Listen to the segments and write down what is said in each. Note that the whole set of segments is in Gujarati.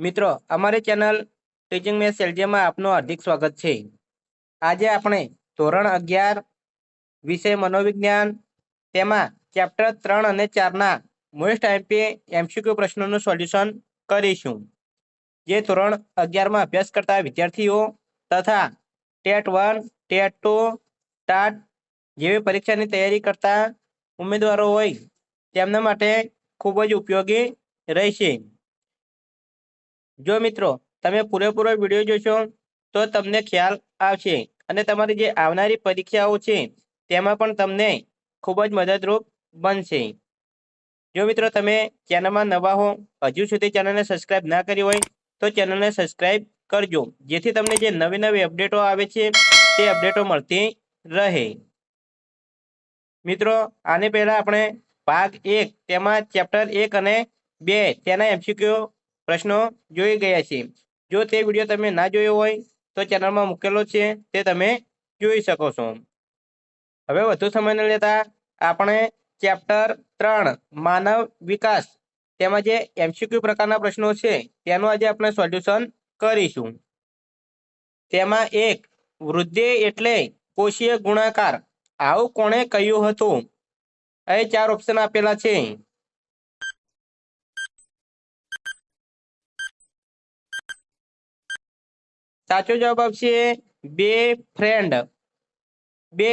મિત્રો, અમારી ચેનલ ટીચિંગ મેથ સેલજીમાં આપનું હાર્દિક સ્વાગત છે. આજે આપણે ધોરણ અગિયાર વિષય મનોવિજ્ઞાન, તેમાં ચેપ્ટર ત્રણ અને ચારના મોસ્ટ એમપી એમસીક્યુ પ્રશ્નોનું સોલ્યુશન કરીશું. જે ધોરણ અગિયારમાં અભ્યાસ કરતા વિદ્યાર્થીઓ તથા TET one, TET two, TAT જેવી પરીક્ષાની તૈયારી કરતા ઉમેદવારો હોય, તેમના માટે ખૂબ જ ઉપયોગી રહેશે. જો મિત્રો, તમે પૂરેપૂરો વીડિયો જોશો, તો તમને ખ્યાલ આવશે. અને તમારી જે આવનારી પરીક્ષાઓ છે, તેમાં પણ તમને ખૂબ જ મદદરૂપ બનશે. જો મિત્રો, તમે ચેનલમાં નવા હો, હજુ સુધી ચેનલને સબસ્ક્રાઇબ ના કરી હોય, તો ચેનલને સબસ્ક્રાઇબ કરજો. જેથી તમને જે નવી નવી અપડેટો આવે છે, તે અપડેટો મળતી રહે. મિત્રો, આને પહેલા આપણે ભાગ એક, તેમાં ચેપ્ટર એક અને બે, તેના એમસીક્યુ પ્રશ્નો જોઈ ગયા છે જો તે વીડિયો તમે ના જોયો હોય, તો ચેનલમાં મૂકેલો છે, તે તમે જોઈ શકો છો. હવે વધુ સમય ન લેતા આપણે ચેપ્ટર ત્રણ, માનવ વિકાસ, તેમાં જે એમસીક્યુ પ્રકારના પ્રશ્નો છે, તેનું આજે આપણે સોલ્યુશન કરીશું. તેમાં એક, વૃદ્ધિ એટલે કોષીય ગુણાકાર. આવું કોણે કહ્યું હતું? અહીં ચાર ઓપ્શન આપેલા છે. સાચો જવાબ આવશે બે ફ્રેન્ડ બે,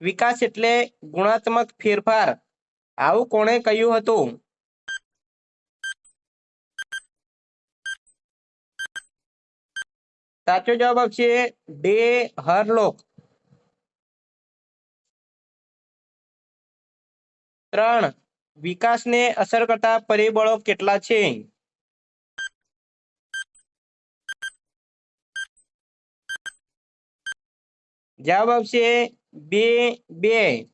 વિકાસ એટલે ગુણાત્મક ફેરફાર. આવું કોણે કહ્યું હતું? સાચો જવાબ આવશે ડે હરલોક. ત્રણ, વિકાસને અસર કરતા પરિબળો કેટલા છે? જવાબ આવશે બે બે.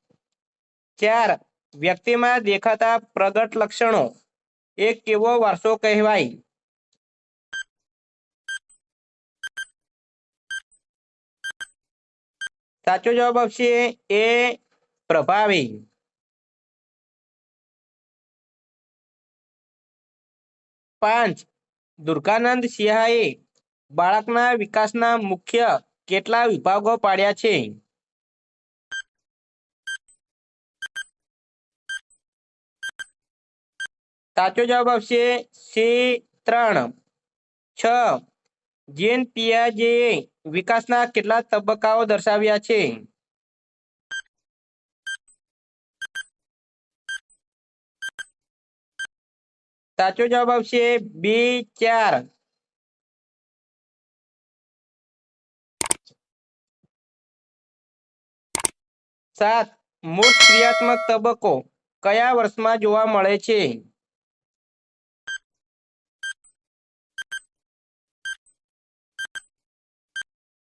ચાર. વ્યક્તિમાં દેખાતા પ્રગટ લક્ષણો. એક કેવો વારસો કહેવાય? સાચો જવાબ આવશે એ પ્રભાવી. પાંચ. દુર્ગાનંદ સિંહાએ બાળકના વિકાસના મુખ્ય કેટલા વિભાગો પાડ્યા છે? સાચો જવાબ આવશે સી ત્રણ. છ. જેન પિયાજે વિકાસના કેટલા તબક્કાઓ દર્શાવ્યા છે? સાચો જવાબ આવશે બી ચાર. સાત, મૂળ ક્રિયાત્મક તબક્કો કયા વર્ષમાં જોવા મળે છે?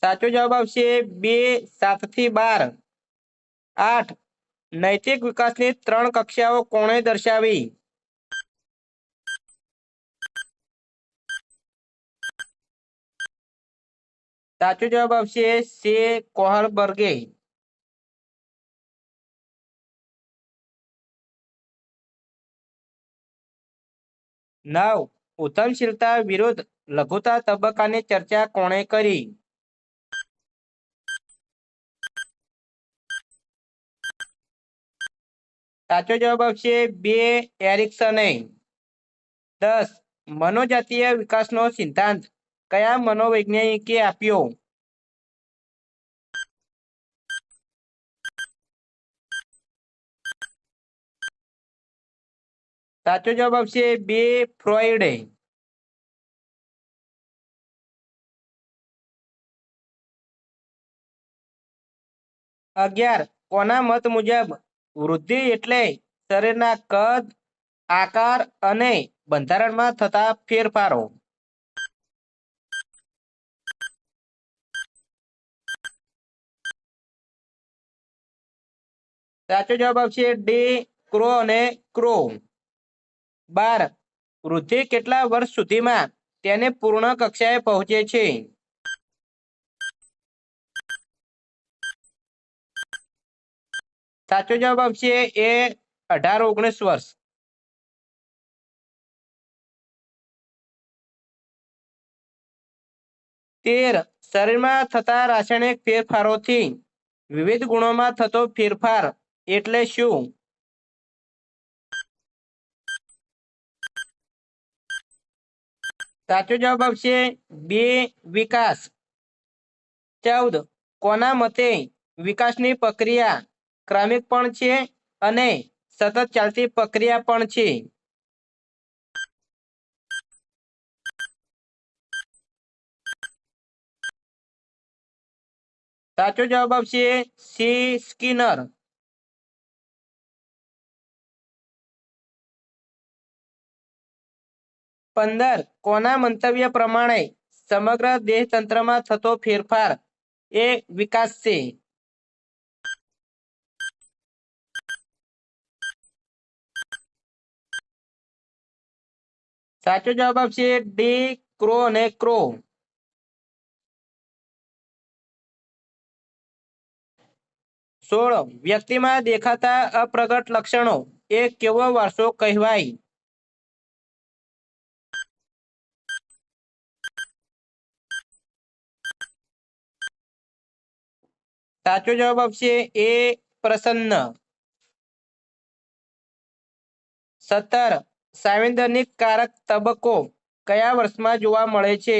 સાચો જવાબ આવશે બે, સાતથી બાર. આઠ, નૈતિક વિકાસની ત્રણ કક્ષાઓ કોણે દર્શાવી? સાચો જવાબ આવશે સે કોહલબર્ગે નવ. ઉત્તમશીલતા વિરુદ્ધ લઘુતા તબક્કાની ચર્ચા કોણે કરી? સાચો જવાબ આવશે બે એરિક્સને. દસ. મનોજાતીય વિકાસનો સિદ્ધાંત. કયા મનોવૈજ્ઞાનિકે આપ્યો? સાચો જવાબ આવશે બે ફ્રોઈડે અગિયાર, કોના મત મુજબ વૃદ્ધિ એટલે શરીરના કદ, આકાર અને બંધારણમાં થતા ફેરફારો? સાચો જવાબ આવશે ડી, ક્રો અને ક્રો બાર. વૃદ્ધિ કેટલા વર્ષ સુધીમાં તેને પૂર્ણ કક્ષાએ પહોંચે છે? સાચો જવાબ આવશે એ અઢાર ઓગણીસ વર્ષ. તેર. શરીરમાં થતા રાસાયણિક ફેરફારોથી વિવિધ ગુણોમાં થતો ફેરફાર એટલે શું? સાચો જવાબ આવશે બે વિકાસ. ચૌદ, કોના મતે વિકાસની પ્રક્રિયા ક્રમિક પણ છે અને સતત ચાલતી પ્રક્રિયા પણ છે? સાચો જવાબ આવશે સી, સ્કિનર. પંદર કોના મંતવ્ય પ્રમાણે સમગ્ર દેહતંત્રમાં થતો ફેરફાર એ વિકાસ છે સાચો જવાબ આવશે ડી ક્રો અને ક્રો સોળ વ્યક્તિમાં દેખાતા અપ્રગટ લક્ષણો એ કેવો વારસો કહેવાય સાચો જવાબ આવશે એ પ્રસન્ન. સત્તર સાંવેદનિક કારક તબક્કો કયા વર્ષમાં જોવા મળે છે?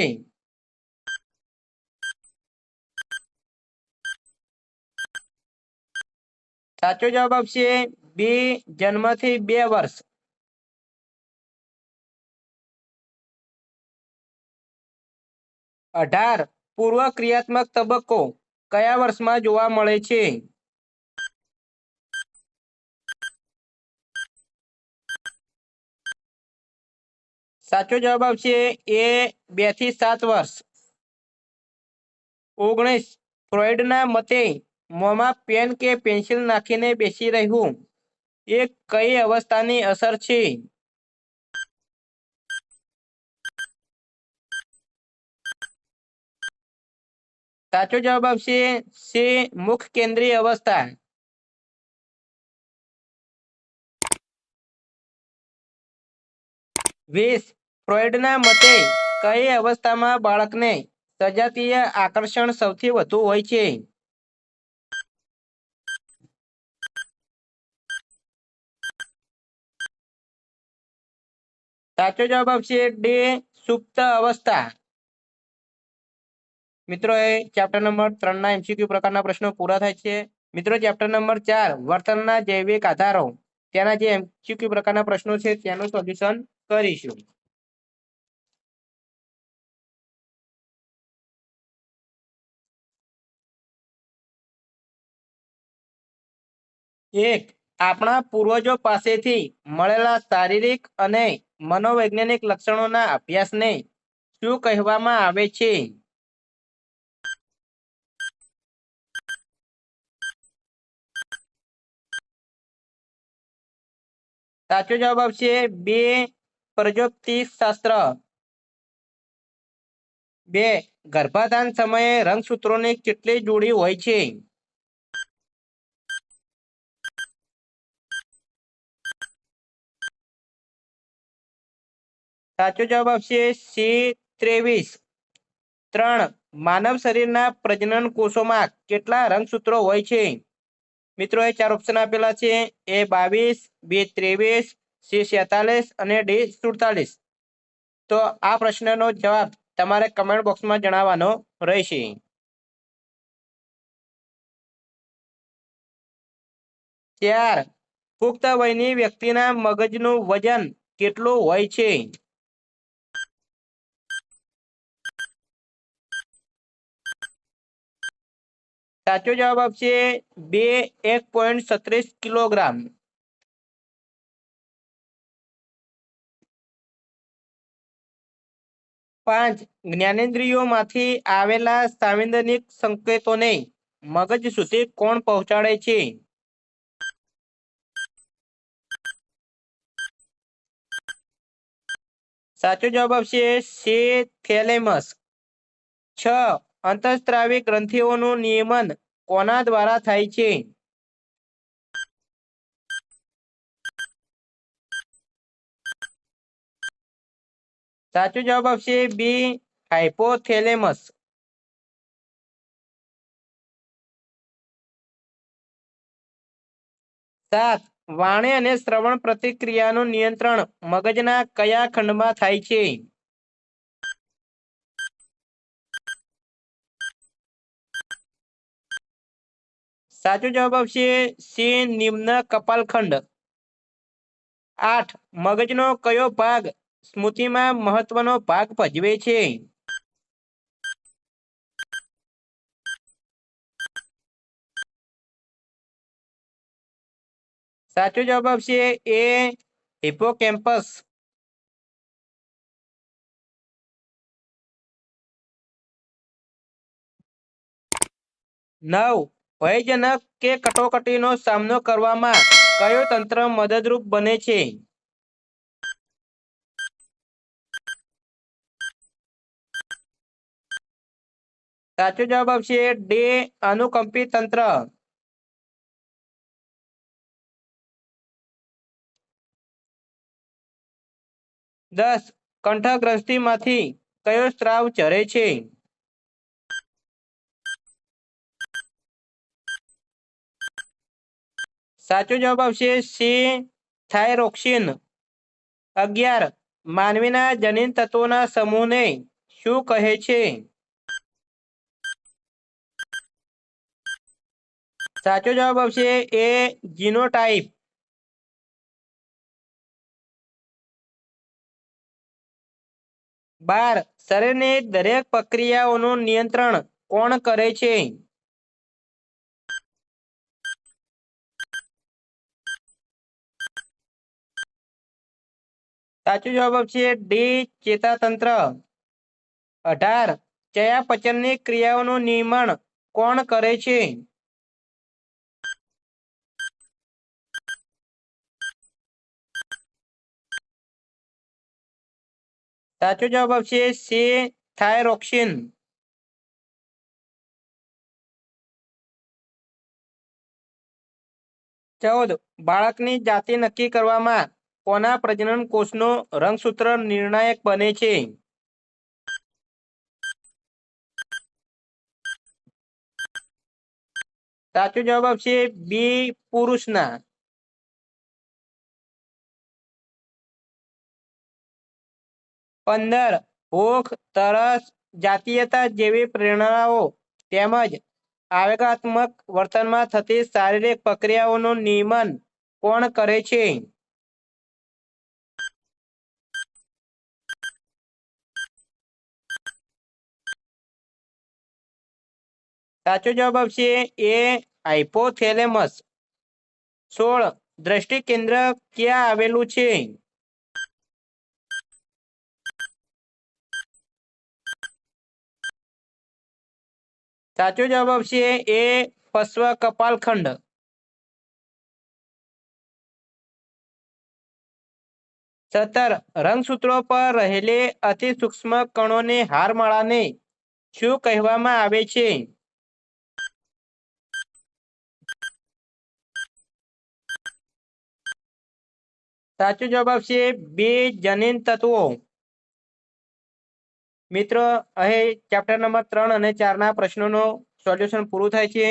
સાચો જવાબ આવશે બે, જન્મથી બે વર્ષ. અઢાર પૂર્વ ક્રિયાત્મક તબક્કો કયા વર્ષમાં જોવા મળે છે? સાચો જવાબ આવશે એ બેથી સાત વર્ષ. ઓગણીસ ફ્રોઇડના મતે મોંમાં પેન કે પેન્સિલ નાખીને બેસી રહેવું એ કઈ અવસ્થાની અસર છે? સાચો જવાબ આવશે સે, મુખ કેન્દ્રીય અવસ્થા વીસ ફ્રોઈડના મતે કઈ અવસ્થામાં બાળકને સજાતીય આકર્ષણ સૌથી વધુ હોય છે? સાચો જવાબ આવશે ડે, સુપ્ત અવસ્થા. મિત્રો, એ ચેપ્ટર નંબર ત્રણ ના એમસીક્યુ પ્રકારના પ્રશ્નો પૂરા થાય છે. મિત્રો ચેપ્ટર નંબર ચાર, વર્તનના જૈવિક આધારો. તેના જે એમસીક્યુ પ્રકારના પ્રશ્નો છે તેનું સોલ્યુશન કરીશું. એક, આપણા પૂર્વજો પાસેથી મળેલા શારીરિક અને મનોવૈજ્ઞાનિક લક્ષણોના અભ્યાસને શું કહેવામાં આવે છે? સાચો જવાબ આવશે બે પ્રજોપતિ શાસ્ત્ર. બે, ગર્ભાધાન સમયે રંગસૂત્રોની કેટલી જોડી હોય છે? સાચો જવાબ આવશે સી, ત્રેવીસ. ત્રણ, માનવ શરીરના પ્રજનન કોષોમાં કેટલા રંગસૂત્રો હોય છે? મિત્રો, એ ચાર ઓપ્શન આપેલા છે. એ બાવીસ, બી ત્રેવીસ, સી સેતાલીસ અને ડી સુડતાલીસ. તો આ પ્રશ્નનો જવાબ તમારે કમેન્ટ બોક્સમાં જણાવવાનો રહેશે. ત્યાર પુખ્ત વયની વ્યક્તિના મગજનું વજન કેટલું હોય છે? સાચો જવાબ આપશે બે, એક પોઈન્ટ સત્રીસ કિલોગ્રામ. પાંચ, જ્ઞાનેન્દ્રિયોમાંથી આવેલા સાંવેદનિક સંકેતોને મગજ સુધી કોણ પહોંચાડે છે? સાચો જવાબ આવશે સે થેલેમસ છ અંતઃસ્ત્રાવી ગ્રંથિઓનું નિયમન કોના દ્વારા થાય છે? સાચો જવાબ આવશે બી હાઇપોથેલેમસ સાત, વાણી અને શ્રવણ પ્રતિક્રિયાનું નિયંત્રણ મગજના કયા ખંડમાં થાય છે? સાચો જવાબ આવશે સી નિમ્ન કપાલખંડ. આઠ, મગજનો કયો ભાગ સ્મૃતિમાં મહત્વનો ભાગ ભજવે છે? સાચો જવાબ આવશે એ હિપોકેમ્પસ નવ ભયજનક કે કટોકટીનો સામનો કરવામાં કયો તંત્ર મદદરૂપ બને છે? સાચો જવાબ આવશે ડે અનુકંપી તંત્ર. દસ કંઠગ્રસ્તીમાંથી કયો સ્ત્રાવ ચરે છે? સાચો જવાબ આવશે સી. થાઇરોક્સિન અગિયાર. માનવીના જનીન તત્વોના સમૂહને શું કહે છે? સાચો જવાબ આવશે એ જીનોટાઈપ. બાર. શરીરની દરેક પ્રક્રિયાઓનું નિયંત્રણ કોણ કરે છે? સાચો જવાબ આવશે ડી, ચેતાતંત્ર. અઢાર, ચયાપચયની ક્રિયાઓનું નિર્માણ કોણ કરે છે? સાચો જવાબ આવશે સી, થાયરોક્સિન. ચૌદ, બાળકની જાતિ નક્કી કરવામાં કોના પ્રજનન કોષનો રંગસૂત્ર નિર્ણાયક બને છે? સાચો જવાબ આવશે બી, પુરુષના. પંદર, ભૂખ, તરસ, જાતીયતા જેવી પ્રેરણાઓ તેમજ આવેગાત્મક વર્તનમાં થતી શારીરિક પ્રક્રિયાઓનું નિયમન કોણ કરે છે? સાચો જવાબ આવશે એ હાઇપોથેલેમસ સોળ, દ્રષ્ટિ કેન્દ્ર ક્યાં આવેલું છે? સાચો જવાબ આવશે એ પશ્વ કપાલખંડ. સત્તર, રંગસૂત્રો પર રહેલી અતિ સૂક્ષ્મ કણોની હારમાળાને શું કહેવામાં આવે છે? સાચો જવાબ આવશે બે જનીન તત્વો. મિત્રો, અહીં ચેપ્ટર નંબર ત્રણ અને ચારના પ્રશ્નોનું સોલ્યુશન પૂરું થાય છે.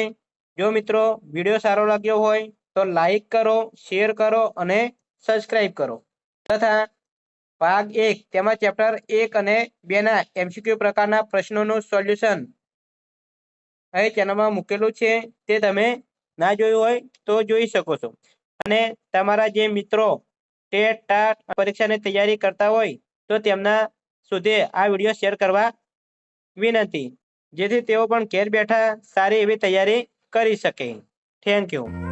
જો મિત્રો વીડિયો સારો લાગ્યો હોય તો લાઈક કરો શેર કરો અને સબસ્ક્રાઈબ કરો. તથા ભાગ એક તેમાં ચેપ્ટર એક અને બેના એમસીક્યુ પ્રકારના પ્રશ્નોનું સોલ્યુશન અહીં ચેનલમાં મૂકેલું છે. તે તમે ના જોયું હોય તો જોઈ શકો છો. અને તમારા જે મિત્રો ટાટ પરીક્ષાની તૈયારી કરતા હોય તો તેમના સુધી આ વીડિયો શેર કરવા વિનંતી. જેથી તેઓ પણ ઘેર બેઠા સારી એવી તૈયારી કરી શકે. Thank you